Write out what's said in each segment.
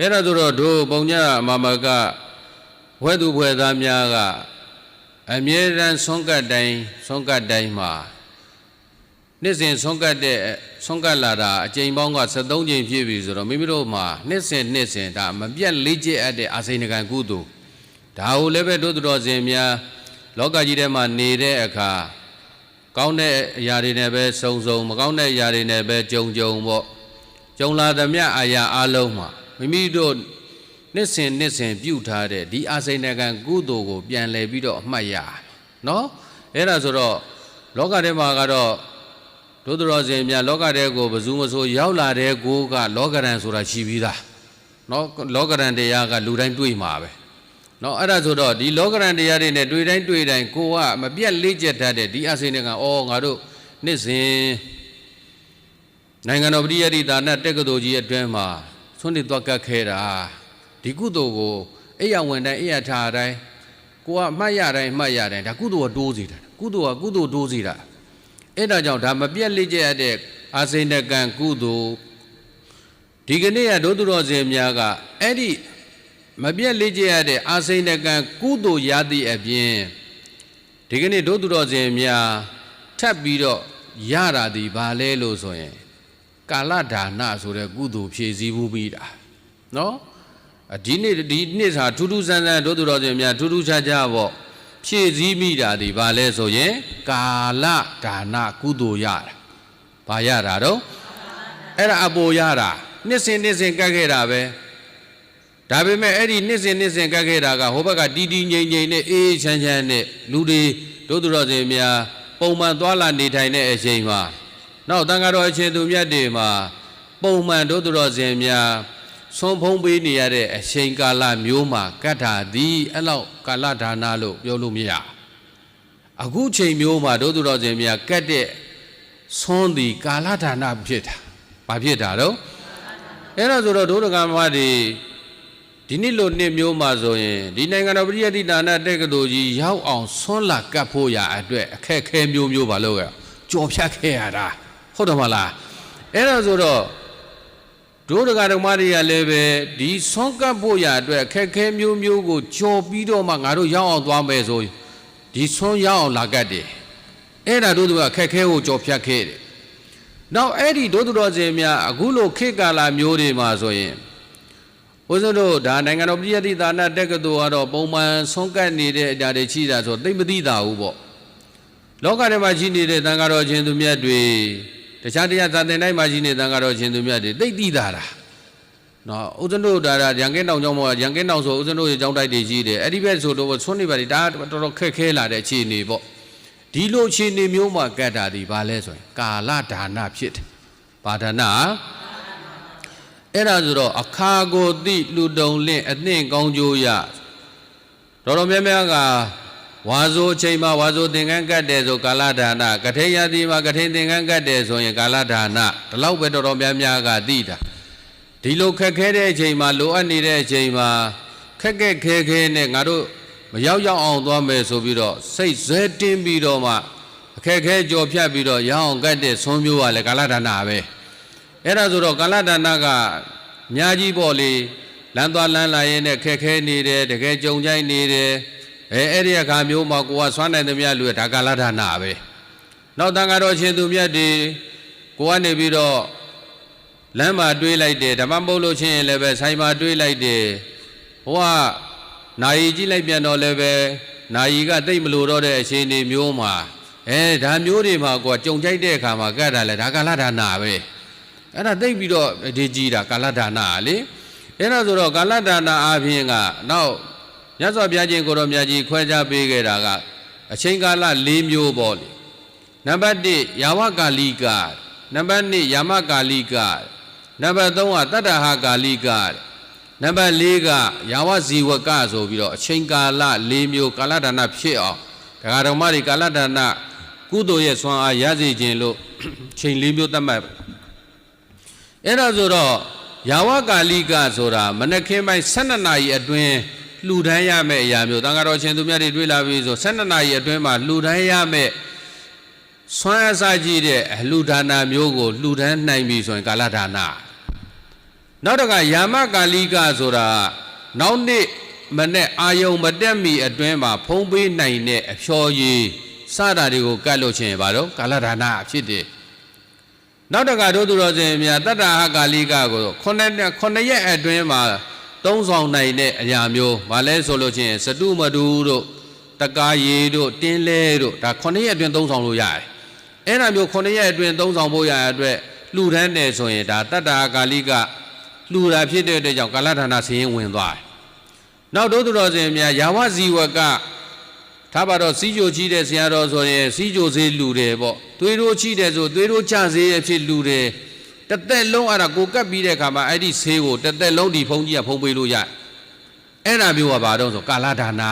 အဲ့ဒါဆိုတော့တို့ပုံညမမကဝဲသူဖွဲ့သားများကအမြဲတမ်းဆုံးကတ်တိုင်းဆုံးကတ်တိုင်းမှာနှစ်စဉ်ဆုံးကတ်တဲ့ဆုံးကတ်လာတာအကြိမ်ပေါင်းက73ကြိမ်ပြည့်ပြီဆိုတော့မိမိတို့မှာနှစ်စဉ်နှစ်စဉ်ဒါမပြတ်လေးကျက်အပ်တဲ့အာစိန်ကံကုသိုလ်ဒါကိုလည်းပဲတို့သူတော်စင်များလောကကြီးထဲမှာနေတဲ့အခါကောင်းတဲ့အရာတွေနဲ့ပဲစုံစုံမကောင်းတဲ့အရာတွေနဲ့ပဲကြုံကြုံပေါ့ကြုံလာသမျှအရာအလုံးမှာ မိမိတို့နှစ်စဉ်နှစ်စဉ်ပြုထားတဲ့ဒီအာစိန်ကံကုသိုလ်ကို ပြန်လည်ပြီးတော့အမှတ်ရနော်အဲ့ဒါဆိုတော့လောကထဲမှာကတော့ဒုသရောစင်များလောကထဲကိုဘယ်သူမဆိုရောက်လာတဲ့ကိုကလောကရန်ဆိုတာရှိပြီးသားနော်လောကရန်တရားကလူတိုင်းတွေ့မှာပဲနော်အဲ့ဒါဆိုတော့ဒီလောကရန်တရားတွေနဲ့တွေ့တိုင်းတွေ့တိုင်းကိုကမပြတ်လေးကျက်တတ်တဲ့ဒီအစိန်ကံအော်ငါတို့နှစ်စဉ်နိုင်ငံတော်ပရိယတိဒါနတက္ကသိုလ်ကြီးအတွင်းမှာ ဆွနေသွားကတ်ခဲတာဒီကုသိုလ်ကိုအိယာဝင်တိုင်းအိယာထားတိုင်းကိုကအမှတ်ရတိုင်းအမှတ်ရတိုင်းဒါကုသိုလ်ကတိုးစီတာကုသိုလ်ကကုသိုလ်တိုးစီတာအဲ့ဒါကြောင့်ဒါမပြတ်လေးကျက်ရတဲ့အာစိန်ကံကုသိုလ်ဒီကနေ့ရဒုသူတော်စင်များကအဲ့ဒီမပြတ်လေးကျက်ရတဲ့အာစိန်ကံကုသိုလ်ရသည့်အပြင်ဒီကနေ့ဒုသူတော်စင်များထပ်ပြီးတော့ရတာဒီဘာလဲလို့ဆိုရင် ကာလဒါနဆိုတဲ့ကုသိုလ်ဖြည့်ဆည်းမှုပြီးတာနော်အဒီနေ့ဒီနေ့စာထူးထူးဆန်းဆန်းတို့သူတော်စင်များထူးထူးခြားခြားပေါ့ဖြည့်ဆည်းမိတာဒီဘာလဲဆိုရင်ကာလဒါနကုသိုလ်ရတာဘာရတာတော့အဲ့ဒါအပေါ်ရတာနှစ်စဉ်နှစ်စဉ်ကတ်ခဲ့တာပဲဒါပေမဲ့အဲ့ဒီနှစ်စဉ်နှစ်စဉ်ကတ်ခဲ့တာကဟိုဘက်ကတီးတီးငိမ့်ငိမ့်နဲ့အေးချမ်းချမ်းနဲ့လူတွေတို့သူတော်စင်များပုံမှန်သွားလာနေထိုင်တဲ့အချိန်မှာ နောက်တန်ဃာတော်အရှင်သူမြတ်တွေမှာပုံမှန်တို့သူတော်စင်များဆုံးဖုံးပေးနေရတဲ့အချိန်ကာလမျိုးမှာကတ်တာသည်အဲ့လောက်ကာလဒါနလို့ပြောလို့မရအခုချိန်မျိုးမှာတို့သူတော်စင်များကတ်တဲ့ဆွန်းသည်ကာလဒါနဖြစ်တာဘာဖြစ်တာတော့အဲ့ဒါဆိုတော့ဒုဒကမတွေဒီနေ့လိုနှစ်မျိုးမှာဆိုရင်ဒီနိုင်ငံတော်ပြည်တိဒါနတက္ကသိုလ်ကြီးရောက်အောင်ဆွန်းလာကတ်ဖို့ရအတွက်အခက်ခဲမျိုးမျိုးပါလို့ရကြော်ဖြတ်ခဲ့ရတာ ဟုတ်တယ်မလားအဲ့ဒါဆိုတော့ဒုဒကဓမ္မတွေကလည်းပဲဒီဆွမ်းကပ်ဖို့ရအတွက်အခက်ခဲမျိုးမျိုးကိုကြော်ပြီးတော့မှငါတို့ရောက်အောင်သွားမယ်ဆိုဒီဆွမ်းရောက်အောင်လာကတ်တယ်အဲ့ဒါတို့ကအခက်ခဲကိုကြော်ဖြတ်ခဲ့တယ်နောက်အဲ့ဒီဒုဒတော်စင်များအခုလိုခေတ်ကာလမျိုးတွေမှာဆိုရင်ဘုရားတို့ဒါနိုင်ငံတော်ပြည်တိသာနာတက္ကသိုလ်ကတော့ပုံမှန်ဆွမ်းကပ်နေတဲ့အရာတွေရှိတာဆိုသိမသိတာဘူးပေါ့လောကထဲမှာရှိနေတဲ့တန်ဃာတော်ရှင်သူမြတ်တွေ တခြားတရားသာသင်တိုင်းမှာရှိနေတဲ့တန်ဃာတော်ရှင်သူမြတ်တွေသိသိတာလားနော်ဦးဇင်းတို့ဒါဒါရန်ကင်းတောင်ကျောင်းမှာရန်ကင်းတောင်ဆိုဦးဇင်းတို့ရဲ့ကျောင်းတိုက်တွေကြီးတယ်အဲ့ဒီဘက်ဆိုတော့ဆွန်းနေပါလိဒါတော်တော်ခက်ခဲလာတဲ့အခြေအနေပေါ့ဒီလိုအခြေအနေမျိုးမှာကတ်တာဒီဘာလဲဆိုရင်ကာလဒါနဖြစ်တယ်ဘာဒါနအဲ့ဒါဆိုတော့အခါကိုတိလူတုံလင့်အသင့်ကောင်းကျိုးရတော်တော်များများက ဝါဇိုအချိန်မှာဝါဇိုသင်္ကန်းကတ်တယ်ဆိုကာလဒါနကထိန်ရသည်မှာကထိန်သင်္ကန်းကတ်တယ်ဆိုရင်ကာလဒါနဒီလောက်ပဲတော်တော်များများကသိတာဒီလိုခက်ခဲတဲ့အချိန်မှာလိုအပ်နေတဲ့အချိန်မှာခက်ခက်ခဲခဲနဲ့ငါတို့မရောက်ရောက်အောင်သွားမယ်ဆိုပြီးတော့စိတ်ဇဲတင်းပြီးတော့မှအခက်ခဲကြော်ဖြတ်ပြီးတော့ရအောင်ကတ်တဲ့ဆွမ်းမျိုးကလည်းကာလဒါနပဲအဲ့ဒါဆိုတော့ကာလဒါနကအများကြီးပေါ့လေလမ်းသွားလမ်းလာရင်းနဲ့ခက်ခဲနေတယ်တကယ်ကြုံကြိုက်နေတယ် အဲအဲ့ဒီအခါမျိုးမှာကိုကဆွမ်းနိုင်သမျှလူရဒါကာလဒါနာပဲနောက်တန်ဃာတော်ရှင်သူမြတ်ဒီကိုကနေပြီးတော့လမ်းမှာတွေးလိုက်တယ်ဓမ္မပုတ်လို့ချင်းရင်လည်းပဲဆိုင်မှာတွေးလိုက်တယ်ဟိုကနာယီကြည့်လိုက်ပြန်တော့လည်းပဲနာယီကတိတ်မလို့တော့တဲ့အချိန်တွေမျိုးမှာအဲဒါမျိုးတွေမှာကိုကကြုံကြိုက်တဲ့အခါမှာကတ်တာလဲဒါကာလဒါနာပဲအဲ့ဒါတိတ်ပြီးတော့ဒီကြီးတာကာလဒါနာလေအဲ့ဒါဆိုတော့ကာလဒါနာအပြင်ကနောက် မြတ်စွာဘုရားရှင်ကိုရောမြတ်ကြီးခွဲခြားပေးခဲ့တာကအချိန်ကာလ၄မျိုးပေါ့လေနံပါတ်1ယာဝကာလိကနံပါတ်2ယာမကာလိကနံပါတ်3ကတတ္တဟကာလိကနံပါတ်4ကယာဝဇီဝကဆိုပြီးတော့အချိန်ကာလ၄မျိုးကာလဒါနဖြစ်အောင်ဒကာတော်မတွေကာလဒါနကုသိုလ်ရဲ့ဆွမ်းအားရစေခြင်းလို့ချိန်၄မျိုးသတ်မှတ်အဲ့ဒါဆိုတော့ယာဝကာလိကဆိုတာမနက်ခင်းပိုင်း12နာရီအတွင်း လှူဒန်းရမယ့်အရာမျိုးတန်ဃာတော်ရှင်သူမြတ်တွေတွေ့လာပြီဆို12နာရီအတွင်းမှာလှူဒန်းရမယ့်ဆွမ်းအစကြီးတဲ့အလှူဒါနာမျိုးကိုလှူဒန်းနိုင်ပြီဆိုရင်ကာလဒါနာနောက်တစ်ခါယာမကာလိကဆိုတာနောက်နေ့မနဲ့အာယုံမတက်မီအတွင်းမှာဖုံးပေးနိုင်တဲ့အဖျော်ရည်စတာတွေကိုကတ်လို့ချင်းဘာလို့ကာလဒါနအဖြစ်တယ်နောက်တစ်ခါတို့သူတော်စင်များတတ္တဟကာလိကကိုခုနှစ်နှစ်ခုနှစ်ရက်အတွင်းမှာ သုံးဆောင်နိုင်တဲ့အရာမျိုးဘာလဲဆိုလို့ချင်းစတုမတူတို့တကားရီတို့တင်းလဲတို့ဒါခုနှစ်ရက်အတွင်းသုံးဆောင်လို့ရတယ်အဲ့ဒါမျိုးခုနှစ်ရက်အတွင်းသုံးဆောင်ဖို့ရတဲ့အတွက်လှူဒန်းတယ်ဆိုရင်ဒါတတ္တဟကာလိကလှူတာဖြစ်တဲ့အတွက်ကြောင့်ကာလဌာနဆင်းရင်ဝင်သွားတယ်။နောက်ဒုသူတော်စင်များယာဝဇီဝကထားပါတော့စီးကြိုချီးတဲ့ဆရာတော်ဆိုရင်စီးကြိုစေးလှူတယ်ပေါ့။သွေးတို့ချီးတယ်ဆိုသွေးတို့ချစေးအဖြစ်လှူတယ်။ တစ်သက်လုံးအဲ့ဒါကိုကပ်ပြီးတဲ့အခါမှာအဲ့ဒီဆေးကိုတစ်သက်လုံးဒီဖုံးကြီးကဖုံးပေးလို့ရတယ်။အဲ့ဒါမျိုးကဘာတော့ဆိုကာလဌာန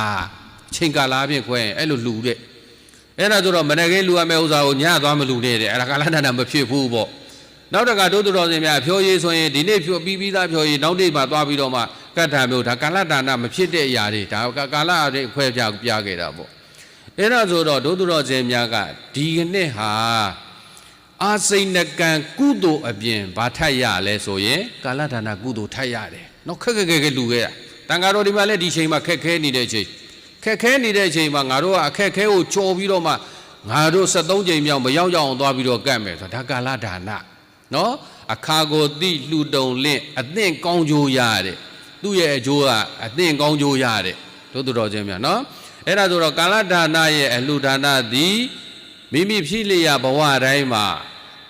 ချိန်ကာလအဖြစ်ခွဲအဲ့လိုလှူတဲ့။အဲ့ဒါဆိုတော့မနက်ခင်းလှူရမယ့်ဥစ္စာကိုညသွားမလှူနဲ့တဲ့အဲ့ဒါကာလဌာနမဖြစ်ဘူးပေါ့။နောက်တကဒုသူတော်စင်များဖြောရည်ဆိုရင်ဒီနေ့ဖြောပြီးပြီးသားဖြောရည်နောက်နေ့မှသွားပြီးတော့မှကတ်ထာမျိုးဒါကာလဒါနမဖြစ်တဲ့အရာတွေဒါကာလအရေးအခွဲပြပြခဲ့တာပေါ့အဲ့ဒါဆိုတော့ဒုသူတော်စင်များကဒီကနေ့ဟာ အာစိဏကံကုသိုလ်အပြင်ဘာထပ်ရလဲဆိုရင်ကာလဒါနကုသိုလ်ထပ်ရတယ်နော်ခက်ခက်ခဲခဲလူခဲ့တာတန်ဃာတော်ဒီမှာလည်းဒီချိန်မှာခက်ခဲနေတဲ့အချိန်ခက်ခဲနေတဲ့အချိန်မှာငါတို့ကအခက်ခဲကိုကြော်ပြီးတော့မှငါတို့73ချိန်မြောက်မရောက်ရောက်အောင်သွားပြီးတော့ကတ်မယ်ဆိုတာဒါကာလဒါနနော်အခါကိုတိလှူတုံလင့်အသင့်ကောင်းကြိုးရတဲ့သူ့ရဲ့အကျိုးကအသင့်ကောင်းကြိုးရတဲ့တို့သူတော်ချင်းများနော်အဲ့ဒါဆိုတော့ကာလဒါနရဲ့အလှူဒါနသည်မိမိဖြစ်လျက်ဘဝတိုင်းမှာ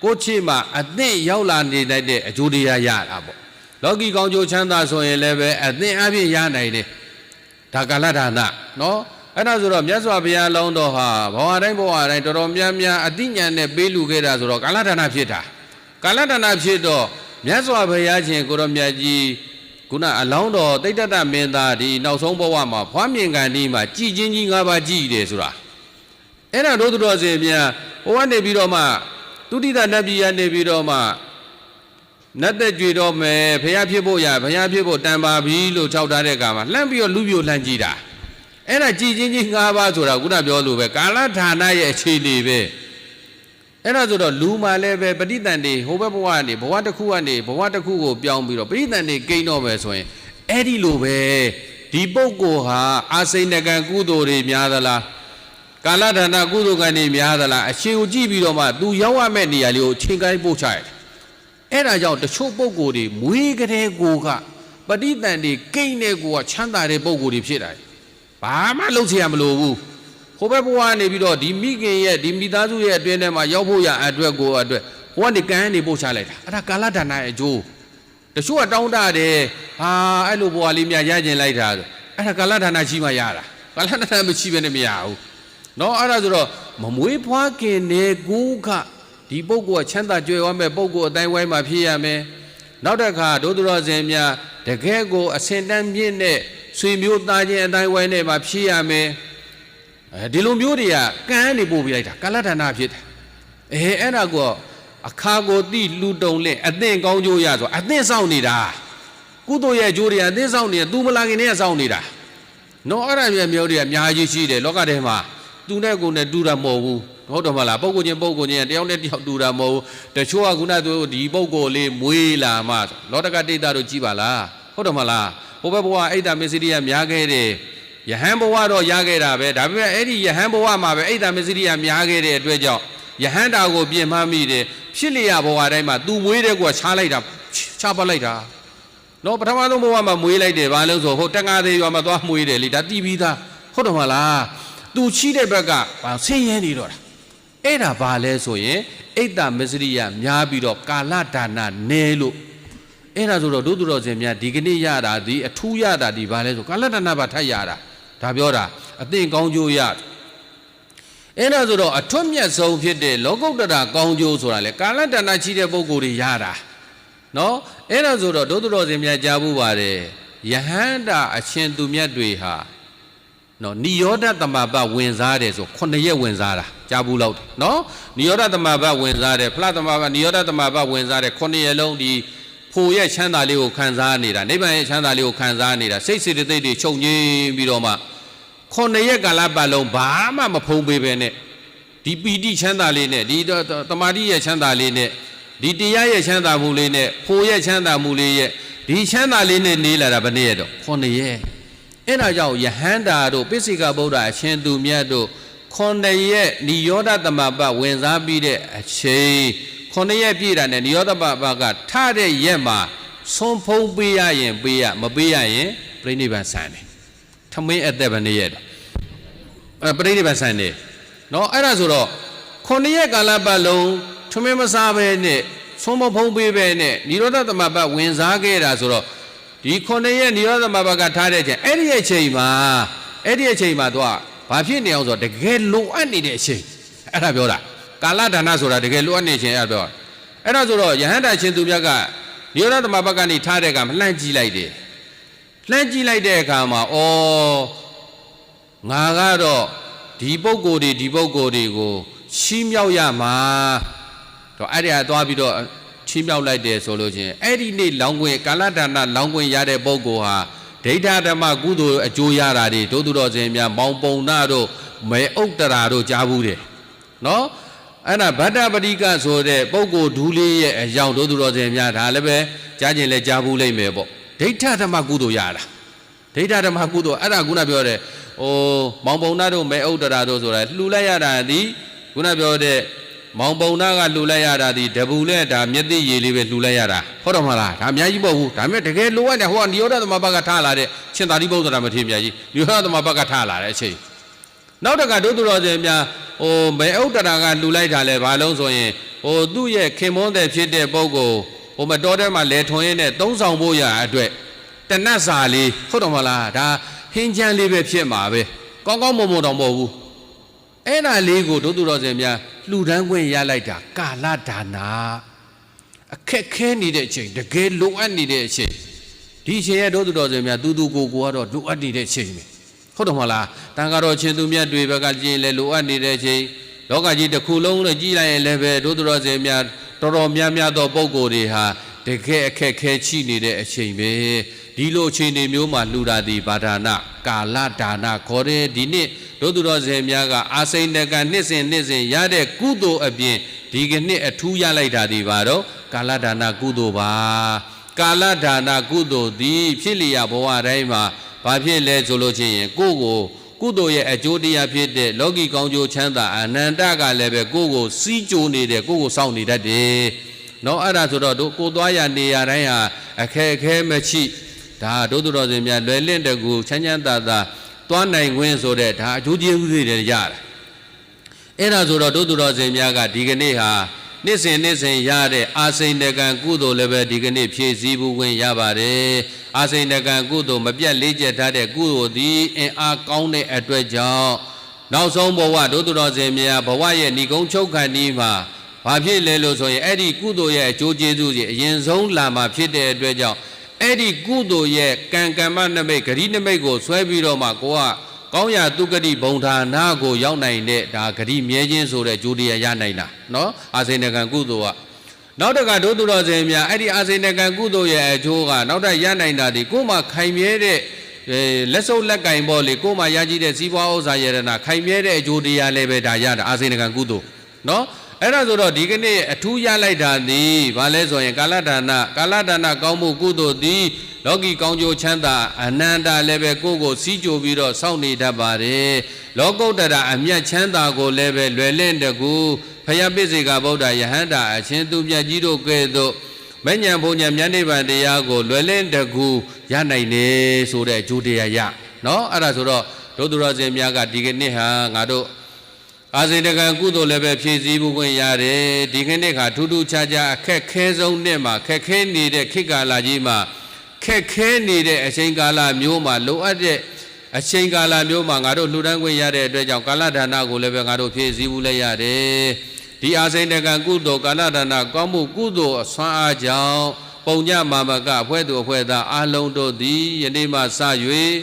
ကိုယ့်ချစ်မှာအသင့်ရောက်လာနေတတ်တဲ့အကျိုးတရားရတာပေါ့လောကီကောင်းကျိုးချမ်းသာဆိုရင်လည်းပဲအသင့်အပြည့်ရနိုင်တယ်ဒါကာလဒါနနော်အဲ့ဒါဆိုတော့မြတ်စွာဘုရားလုံးတော်ဟာဘဝတိုင်းဘဝတိုင်းတော်တော်များများအသိဉာဏ်နဲ့ပေးလူခဲ့တာဆိုတော့ကာလဒါနဖြစ်တာကာလတဏဖြစ်တော့မြတ်စွာဘုရားရှင်ကိုရမြတ်ကြီးခုနအလောင်းတော်တိတ်တတမင်းသားဒီနောက်ဆုံးဘဝမှာဖွားမြင်ကန်ဒီမှာကြည်ချင်းကြီး၅ပါးကြည်တယ်ဆိုတာအဲ့ဒါတို့သူတော်စင်များဟိုကနေပြီးတော့မှ တုတိတနတ်ပြည်ကနေပြီးတော့မှနတ်သက်ကြွေတော့မယ်ဘုရားဖြစ်ဖို့ရဘုရားဖြစ်ဖို့တန်ပါပြီလို့ခြောက်ထားတဲ့အခါမှာလှမ်းပြီးတော့လူပြိုလှမ်းကြည့်တာအဲ့ဒါကြည်ချင်းကြီး၅ပါးဆိုတာခုနပြောလို့ပဲကာလဌာနရဲ့အခြေအနေပဲအဲ့ဒါဆိုတော့လူမှလည်းပဲပဋိသန္ဓေဟိုဘက်ဘဝကနေဘဝတစ်ခုကနေဘဝတစ်ခုကိုပြောင်းပြီးတော့ပဋိသန္ဓေကိန်းတော့မယ်ဆိုရင်အဲ့ဒီလိုပဲဒီပုဂ္ဂိုလ်ဟာအာစိဏကံကုသိုလ်တွေများသလား ကာလဒါနကုသိုလ်ကံတွေများသလားအရှင်ကိုကြည့်ပြီးတော့မှ तू ရောက်ရမယ့်နေရာလေးကိုချိန်ကိုင်းပို့ချရတယ်အဲ့ဒါကြောင့်တချို့ပုဂ္ဂိုလ်တွေမွေးကလေးကိုကပဋိသန္ဓေကိန်းတဲ့ကိုကချမ်းသာတဲ့ပုဂ္ဂိုလ်တွေဖြစ်တယ်ဘာမှလုပ်เสียမလိုဘူး ဟိုဘက်ဘဝနေပြီးတော့ဒီမိခင်ရဲ့ဒီမိသားစုရဲ့အတွင်းထဲမှာရောက်ဖို့ရအတွက်ကိုအတွက်ဟိုကနေကန်းနေပို့ချလိုက်တာအဲ့ဒါကာလဒါနရဲ့အကျိုးတချို့ကတောင်းတတယ်ဟာအဲ့လိုဘဝလေးများရကျင်လိုက်တာဆိုအဲ့ဒါကာလဒါနရှိမှရတာကာလဒါနမရှိဘဲနဲ့မရဘူး เนาะအဲ့ဒါဆိုတော့မမွေးဖွားခင်နေကိုကဒီပုဂ္ဂိုလ်ကချမ်းသာကြွယ်ဝမဲ့ပုဂ္ဂိုလ်အတိုင်းဝိုင်းမှာဖြစ်ရမယ်နောက်တစ်ခါဒုသရောဇင်များတကယ်ကိုအစင်တန်းမြင့်တဲ့ဆွေမျိုးသားချင်းအတိုင်းဝိုင်းနဲ့မှာဖြစ်ရမယ် အဲဒီလိုမျိုးတွေကကန်းနေပို့ပြလိုက်တာကာလဌာနဖြစ်တယ်အဲအဲ့ဒါကအခါကိုတိလူတုံလက်အသင့်ကောင်းကျိုးရဆိုအသင့်ဆောင်နေတာကုသိုလ်ရဲ့ကျိုးတွေအသင့်ဆောင်နေတာ तू မလာခင်တည်းကဆောင်နေတာနော်အဲ့ဒါမျိုးမျိုးတွေကအများကြီးရှိတယ်လောကထဲမှာ သူနဲ့ကိုယ်နဲ့တူတာမဟုတ်ဘူးဟုတ်တော့မလားပုံကိုချင်းပုံကိုချင်းတယောက်နဲ့တယောက်တူတာမဟုတ်ဘူးတချို့ကခုနကဒီပုံကိုလေးမွေးလာမှလောတကတိတ်တာတို့ကြည်ပါလားဟုတ်တော့မလားဟိုဘက်ဘဝအိတ်တာမစ္စရိယများခဲ့တယ်ယဟန်ဘဝတော့ရခဲ့တာပဲဒါပေမဲ့အဲ့ဒီယဟန်ဘဝမှာပဲအိတ်တမစ္စရိယများခဲ့တဲ့အတွက်ကြောင့်ယဟန်တာကိုပြင်မှန်းမိတယ်ဖြစ်လျာဘဝတိုင်းမှာသူမွေးတဲ့ကွာချားလိုက်တာချားပတ်လိုက်တာနော်ပထမဆုံးဘဝမှာမွေးလိုက်တယ်ဘာလို့ဆိုဟိုတက်ငါသေးရွာမှာသွားမွေးတယ်လေဒါတီးပြီးသားဟုတ်တော့မလား သူချိတဲ့ဘက်ကဘာဆင်းရဲနေတော့တာအဲ့ဒါဘာလဲဆိုရင်အိတ်တမစ္စရိယများပြီးတော့ကာလဒါနနဲလို့အဲ့ဒါဆိုတော့ဒုသူတော်စင်များဒီကနေ့ရတာဒီအထူးရတာဒီဘာလဲဆိုကာလတဏဘာထပ်ရတာဒါပြောတာအသင်ကောင်းကျိုးရအဲ့ဒါဆိုတော့အထွတ်မြတ်ဆုံးဖြစ်တဲ့လောကုတ္တရာကောင်းကျိုးဆိုတာလေကာလတဏရှိတဲ့ပုံကိုယ်တွေရတာနော်အဲ့ဒါဆိုတော့ဒုသူတော်စင်များကြားဘူးပါတယ်ယဟန္တာအရှင်သူမြတ်တွေဟာ နော်နိရောဓသမဘဝင်စားတယ်ဆို9ရက်ဝင်စားတာကြားဘူးလို့နော်နိရောဓသမဘဝင်စားတယ်ဖလားသမဘနိရောဓသမဘဝင်စားတယ်9ရက်လုံးဒီဖို့ရဲ့ချမ်းသာလေးကိုခံစားနေတာနိဗ္ဗာန်ရဲ့ချမ်းသာလေးကိုခံစားနေတာစိတ်စေတသိက်တွေချုပ်ငြိမ်းပြီးတော့မှခုနှစ်ရက်ကာလပတ်လုံးဘာမှမဖုံးပေးပဲနဲ့ဒီပီတိချမ်းသာလေးနဲ့ဒီတမာတိရဲ့ချမ်းသာလေးနဲ့ဒီတရားရဲ့ချမ်းသာမှုလေးနဲ့ဖိုးရဲ့ချမ်းသာမှုလေးရဲ့ဒီချမ်းသာလေးနဲ့နေလာတာဘယ်နှစ်ရက်တော့ခုနှစ်ရက် အဲ့ဒါကြောင့်ယဟန္တာတို့ပိစိကဗုဒ္ဓအရှင်သူမြတ်တို့ခုနှစ်ရက်နိရောဓသမပဝင်စားပြီးတဲ့အချိန်ခုနှစ်ရက်ပြည့်တာနဲ့နိရောဓသမပကထတဲ့ရက်မှာဆုံးဖုံးပေးရရင်ပေးရမပေးရရင်ပြိဋိဘံဆန်တယ်ထမင်းအသက်ဘယ်နှစ်ရက်တော့အဲပြိဋိဘံဆန်တယ်နော်အဲ့ဒါဆိုတော့ခုနှစ်ရက်ကာလပတ်လုံးထမင်းမစားဘဲနဲ့ဆုံးမဖုံးပေးပဲနဲ့နိရောဓသမပဝင်စားခဲ့တာဆိုတော့ ဒီခုနှစ်ရက်နိရောဓသမပကထားတဲ့ချိန်အဲ့ဒီအချိန်မှာအဲ့ဒီအချိန်မှာတော့ဘာဖြစ်နေအောင်ဆိုတော့တကယ်လိုအပ်နေတဲ့အချိန်အဲ့ဒါပြောတာကာလဒါနဆိုတာတကယ်လိုအပ်နေခြင်းအဲ့ဒါပြောတာအဲ့ဒါဆိုတော့ယဟန္တာရှင်သူမြတ်ကနိရောဓသမပကနေထားတဲ့ကမလှမ်းကြည့်လိုက်တယ်လှမ်းကြည့်လိုက်တဲ့အခါမှာဩငါကတော့ဒီပုဂ္ဂိုလ်တွေဒီပုဂ္ဂိုလ်တွေကိုချီးမြှောက်ရမှာတော့အဲ့ဒီဟာသွားပြီးတော့ ချီးမြှောက်လိုက်တယ်ဆိုလို့ချင်းအဲ့ဒီနေ့လောင်းခွင်ကာလဒါနလောင်းခွင်ရတဲ့ပုဂ္ဂိုလ်ဟာဒိဋ္ဌဓမ္မကုသိုလ်အကျိုးရတာတွေဒုသူတော်စင်များမောင်ပုံနာတို့မေဥတ္တရာတို့ကြားဘူးတယ်နော်အဲ့ဒါဗတ္တပတိကဆိုတဲ့ပုဂ္ဂိုလ်ဒူးလေးရဲ့အကြောင်းဒုသူတော်စင်များဒါလည်းပဲကြားကျင်လဲကြားဘူးလိမ့်မယ်ပေါ့ဒိဋ္ဌဓမ္မကုသိုလ်ရတာဒိဋ္ဌဓမ္မကုသိုလ်အဲ့ဒါခုနပြောတဲ့ဟိုမောင်ပုံနာတို့မဲဥဒ္ဒရာတို့ဆိုတာလှူလိုက်ရတာဒီခုနပြောတဲ့ မောင်ပုံနာကလှူလိုက်ရတာဒီတပူနဲ့ဒါမျက်သိရည်လေးပဲလှူလိုက်ရတာဟုတ်တော့မလားဒါအများကြီးပေါ့ဘူးဒါပေမဲ့တကယ်လိုအပ်တယ်ဟိုကနိရောဓသမဘကထားလာတဲ့ရှင်သာရိပုတ္တရာမထေရမြတ်ကြီးနိရောဓသမဘကထားလာတဲ့အချိန်နောက်တကဒုသူတော်စင်များဟိုမဲဥဒ္ဒရာကလှူလိုက်တာလဲဘာလုံးဆိုရင်ဟိုသူ့ရဲ့ခင်မွန်းတဲ့ဖြစ်တဲ့ပုဂ္ဂိုလ်ဟိုမတော်တဲ့မှာလဲထွန်ရင်းနဲ့သုံးဆောင်ဖို့ရအတွက်တနတ်စာလေးဟုတ်တော့မလားဒါဟင်းချမ်းလေးပဲဖြစ်မှာပဲကောင်းကောင်းမွန်မွန်တော့မဟုတ်ဘူး အဲ့ဒါလေးကိုဒုသူတော်စင်များလှူဒန်းခွင့်ရလိုက်တာကာလဒါနာအခက်ခဲနေတဲ့အချိန်တကယ်လိုအပ်နေတဲ့အချိန်ဒီအချိန်ရဲ့ဒုသူတော်စင်များတူတူကိုကိုကတော့လိုအပ်နေတဲ့အချိန်ပဲဟုတ်တော့မလားတန်ကတော့ချင်းသူမြတ်တွေဘက်ကကြည့်ရင်လည်းလိုအပ်နေတဲ့အချိန်လောကကြီးတစ်ခုလုံးနဲ့ကြည်လိုက်ရင်လည်းပဲဒုသူတော်စင်များတော်တော်များများသောပုံကိုယ်တွေဟာတကယ်အခက်ခဲချိနေတဲ့အချိန်ပဲ ဒီလိုအချိန်တွေမျိုးမှာလှူတာဒီဘာဒါနကာလဒါနခေါ်တဲ့ဒီနှစ်ဒုသူတော်စင်များကအာစိန်တကနှစ်စဉ်နှစ်စဉ်ရတဲ့ကုသိုလ်အပြင်ဒီကနှစ်အထူးရလိုက်တာဒီပါတော့ကာလဒါနကုသိုလ်ပါကာလဒါနကုသိုလ်သည်ဖြစ်လျာဘဝတိုင်းမှာဘာဖြစ်လဲဆိုလို့ချင်းရင်ကိုယ့်ကိုကုသိုလ်ရဲ့အကျိုးတရားဖြစ်တဲ့လောကီကောင်းကျိုးချမ်းသာအနန္တကလည်းပဲကိုယ့်ကိုစီးကြိုးနေတယ်ကိုယ့်ကိုစောင့်နေတတ်တယ်။နော်အဲ့ဒါဆိုတော့တို့ကိုသွားရနေရတိုင်းဟာအခက်အခဲမရှိ ဒါဒုသူတော်စင်များလွယ်လင့်တကူချမ်းချမ်းသာသာသွားနိုင်ခွင့်ဆိုတဲ့ဒါအကျိုးကျေးဇူးတွေရတာအဲ့ဒါဆိုတော့ဒုသူတော်စင်များကဒီကနေ့ဟာနှစ်စဉ်နှစ်စဉ်ရတဲ့အာစိန်တကံကုသိုလ်လည်းပဲဒီကနေ့ဖြည့်ဆည်းဖို့ဝင်ရပါတယ်အာစိန်တကံကုသိုလ်မပြတ်လေးကျက်ထားတဲ့ကုသိုလ်သည်အင်အားကောင်းတဲ့အတွက်ကြောင့်နောက်ဆုံးဘဝဒုသူတော်စင်များဘဝရဲ့ဏိကုံချုပ်ခံဒီမှာဘာဖြစ်လဲလို့ဆိုရင်အဲ့ဒီကုသိုလ်ရဲ့အကျိုးကျေးဇူးကြီးအရင်ဆုံးလာမှာဖြစ်တဲ့အတွက်ကြောင့် အဲ့ဒီကုသိုလ်ရဲ့ကံကမ္မနမိတ်ဂရိနမိတ်ကိုဆွဲပြီးတော့မှကိုကကောင်းရာတုကတိဘုံဌာနာကိုရောက်နိုင်တဲ့ဒါဂရိမြဲခြင်းဆိုတဲ့ဂျိုတရားရနိုင်တာနော်အာစိဏကံကုသိုလ်ကနောက်တကဒုသူတော်စင်များအဲ့ဒီအာစိဏကံကုသိုလ်ရဲ့အကျိုးကနောက်ထပ်ရနိုင်တာဒီကိုယ်မှခိုင်မြဲတဲ့အဲလက်စုပ်လက်ကင်ပေါ်လေကိုယ်မှရကြည့်တဲ့စီးပွားဥစ္စာယရနာခိုင်မြဲတဲ့အကျိုးတရားလည်းပဲဒါရတာအာစိဏကံကုသိုလ်နော် အဲ့ဒါဆိုတော့ဒီကနေ့အထူးရလိုက်တာသည်ဘာလဲဆိုရင်ကာလဒါနကာလဒါနကောင်းမှုကုသိုလ်သည်လောကီကောင်းကျိုးချမ်းသာအနန္တလည်းပဲကိုယ့်ကိုစီးကြိုပြီးတော့စောင့်နေတတ်ပါတယ်လောကုတ္တရာအမျက်ချမ်းသာကိုလည်းပဲလွယ်လင့်တကူဖယပိစိကဗုဒ္ဓယဟန္တာအရှင်သူမြတ်ကြီးတို့ကဲ့သို့မဉ္ဇဉ်ဘုံဉ္ဇဉ်မြတ်နိဗ္ဗာန်တရားကိုလွယ်လင့်တကူရနိုင်နေဆိုတဲ့အကျိုးတရားရနော်အဲ့ဒါဆိုတော့ဒုသူရဇင်များကဒီကနေ့ဟာငါတို့ အာဇိတကံကုသိုလ်လည်းပဲဖြည့်ဆည်းဖို့ခွင့်ရတယ်ဒီခနေ့ခါထူးထူးခြားခြားအခက်ခဲဆုံးနှစ်မှာခက်ခဲနေတဲ့ခေတ်ကာလကြီးမှာခက်ခဲနေတဲ့အချိန်ကာလမျိုးမှာလိုအပ်တဲ့အချိန်ကာလမျိုးမှာငါတို့လှူဒန်းခွင့်ရတဲ့အတွက်ကြောင့်ကာလဒါနကိုလည်းပဲငါတို့ဖြည့်ဆည်းဖို့လည်းရတယ်ဒီအာဇိတကံကုသိုလ်ကာလဒါနကောင်းမှုကုသိုလ်အဆွမ်းအားကြောင့်ပုံညမာမကအဖွဲ့သူအဖွဲ့သားအလုံးတို့သည်ယနေ့မှစ၍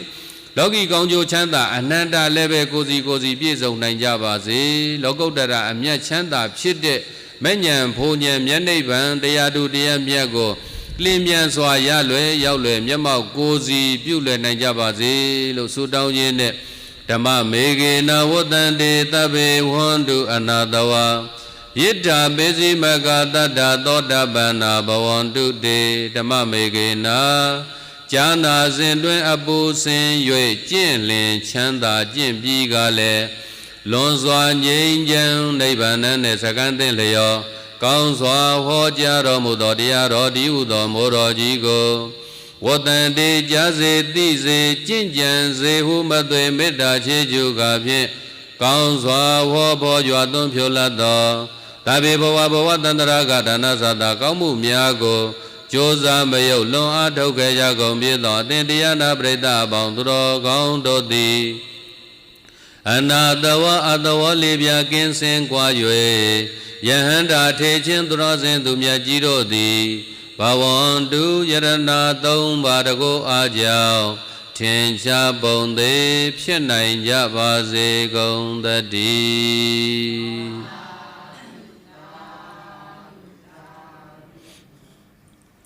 လောကီကောင်းကျိုးချမ်းသာအနန္တလည်းပဲကိုစီကိုစီပြည့်စုံနိုင်ကြပါစေလောကုတ္တရာအမြတ်ချမ်းသာဖြစ်တဲ့မဉ္ဇဉ်ဘုံဉ္ဇဉ်မျက်နှိပ်ဗံတရားတူတရားမြတ်ကိုလင်းမြန်စွာရလွယ်ရောက်လွယ်မျက်မှောက်ကိုစီပြုလွယ်နိုင်ကြပါစေလို့ဆုတောင်းခြင်းနဲ့ဓမ္မမေကေနဝတ္တန္တေတဗ္ဗေဝန္တုအနာတဝါယိတ္တာပေစီမကတတ္တသောတပန္နာဘဝန္တုတေဓမ္မမေကေနာ ဈာနာစဉ်တွင်အပူစင်၍ကျင့်လင်ချမ်းသာကျင့်ပြီးကလည်းလွန်စွာငြိမ်းချမ်းနိဗ္ဗာန်နှင့်စကံသင့်လျောကောင်းစွာဟောကြားတော်မူသောတရားတော်ဒီဟုသောမောတော်ကြီးကိုဝတ္တန်တေကြားစေသိစေကျင့်ကြံစေဟုမသွေမေတ္တာချေကျူကာဖြင့်ကောင်းစွာဟောဖော်ကြွသွန်းဖြိုလတ်သောတပေဘဝဘဝတန္တရာကဒါနသတာကောင်းမှုများကို ကြိုးစားမယုတ်လွန်အားထုတ်ခဲ့ကြကုန်ပြီသောအသင်တရားနာပရိသတ်အပေါင်းသူတော်ကောင်းတို့သည်အနာတဝအတဝလေးပြကင်းစင်ကွာ၍ယဟန္တာထေချင်းသူတော်စင်သူမြတ်ကြီးတို့သည်ဘဝန္တုယရဏသုံးပါးတကိုအားကြောင့်ထင်ရှားပုံသေးဖြစ်နိုင်ကြပါစေကုန်သတည်း